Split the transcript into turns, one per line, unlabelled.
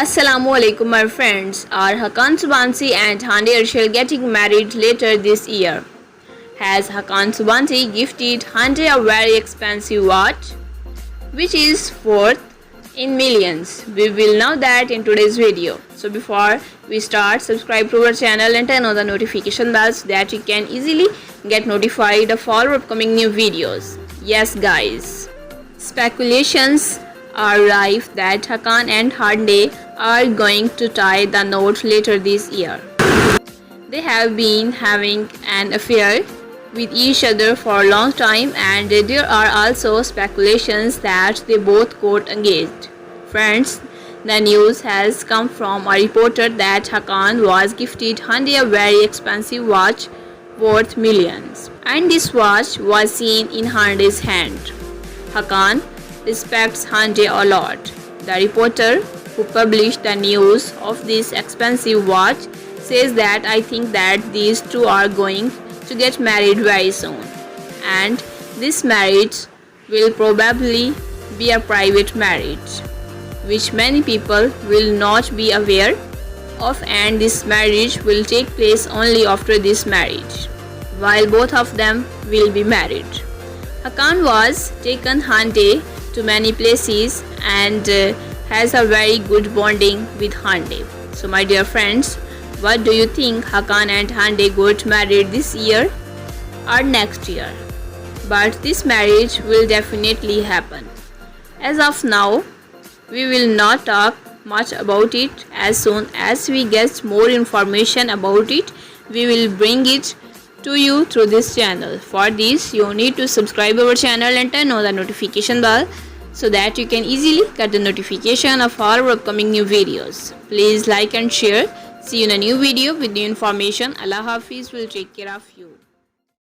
Assalamu my friends. Are Hakan Subansi and Hande Arshil getting married later this year? Has Hakan Subansi gifted Hande a very expensive watch? Which is worth in millions? We will know that in today's video. So before we start, subscribe to our channel and turn on the notification bell so that you can easily get notified of all upcoming new videos. Yes guys. Speculations are rife that Hakan and Hande are going to tie the knot later this year. They have been having an affair with each other for a long time and there are also speculations that they both got engaged. Friends, the news has come from a reporter that Hakan was gifted Hande a very expensive watch worth millions and this watch was seen in Hande's hand. Hakan respects Hande a lot. The reporter who published the news of this expensive watch says that I think that these two are going to get married very soon. And this marriage will probably be a private marriage, which many people will not be aware of, and this marriage will take place only after this marriage, while both of them will be married. Hakan was taken Hande to many places and uh, has a very good bonding with Hande. So my dear friends, what do you think Hakan and Hande got married this year or next year? But this marriage will definitely happen. As of now, we will not talk much about it as soon as we get more information about it we will bring it to you through this channel for this you need to subscribe our channel and turn on the notification bell so that you can easily get the notification of all our upcoming new videos. Please like and share. See you in a new video with new information. Allah hafiz will take care of you